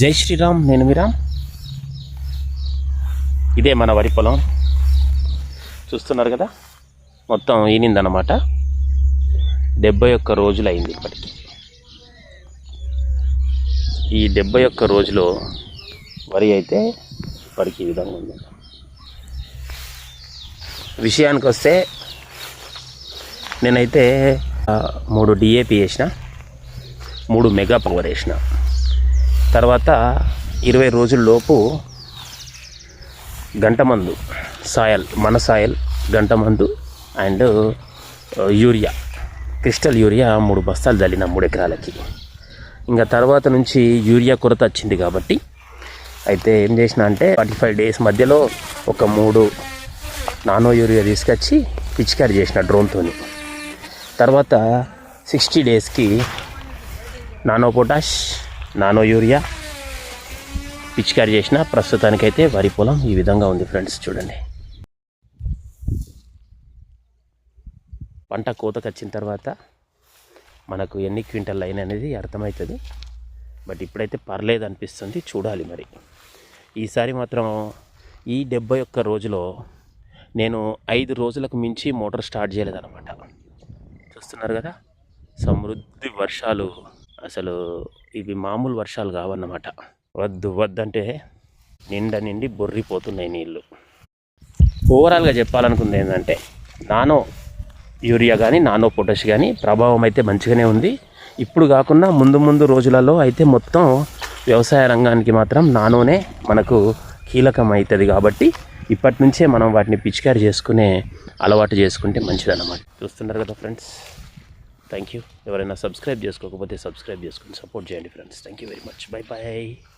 జై శ్రీరామ్ నేను మీరా ఇదే మన వరి పొలం. చూస్తున్నారు కదా? మొత్తం ఈనిందనమాట డెబ్బై ఒక్క రోజులు అయింది ఇప్పటికి. ఈ డెబ్బై ఒక్క రోజులో వరి అయితే ఇప్పటికి ఈ విధంగా ఉంది. విషయానికి వస్తే నేనైతే మూడు డిఏపి వేసిన మూడు మెగా పవర్ వేసిన. తర్వాత ఇరవై రోజుల్లోపు గంట మందు సాయల్ మన సాయల్ గంట మందు అండ్ యూరియా క్రిస్టల్ యూరియా మూడు బస్తాలు చల్లిన మూడు ఎకరాలకి. ఇంకా తర్వాత నుంచి యూరియా కొరత వచ్చింది కాబట్టి అయితే ఏం చేసిన అంటే ఫార్టీ ఫైవ్ డేస్ మధ్యలో ఒక మూడు నానో యూరియా తీసుకొచ్చి పిచికారి చేసిన డ్రోన్తోని తర్వాత సిక్స్టీ డేస్కి నానో పొటాష్ నానో యూరియా పిచికారి చేసిన ప్రస్తుతానికైతే వరి పొలం ఈ విధంగా ఉంది ఫ్రెండ్స్ చూడండి. పంట కోతకు వచ్చిన తర్వాత మనకు ఎన్ని క్వింటల్ అయిన అనేది అర్థమవుతుంది. బట్ ఇప్పుడైతే పర్లేదు అనిపిస్తుంది చూడాలి మరి. ఈసారి మాత్రం ఈ డెబ్బై ఒక్క రోజులో నేను ఐదు రోజులకు మించి మోటార్ స్టార్ట్ చేయలేదన్నమాట. చూస్తున్నారు కదా సమృద్ధి వర్షాలు. అసలు ఇవి మామూలు వర్షాలు కావన్నమాట. వద్దు వద్దంటే నిండా నిండి బొర్రిపోతున్నాయి నీళ్ళు ఓవరాల్గా చెప్పాలనుకుంది ఏంటంటే నానో యూరియా కానీ నానో పొటాష్ కానీ ప్రభావం అయితే మంచిగానే ఉంది. ఇప్పుడు కాకుండా ముందు ముందు రోజులలో అయితే మొత్తం వ్యవసాయ రంగానికి మాత్రం నానోనే మనకు కీలకం అవుతుంది కాబట్టి ఇప్పటి నుంచే మనం వాటిని పిచికారి చేసుకునే అలవాటు చేసుకుంటే మంచిదన్నమాట. చూస్తున్నారు కదా ఫ్రెండ్స్? థ్యాంక్ యూ ఎవరైనా సబ్స్క్రైబ్ చేసుకోకపోతే సబ్స్క్రైబ్ చేసుకుని సపోర్ట్ చేయండి friends thank you very much bye bye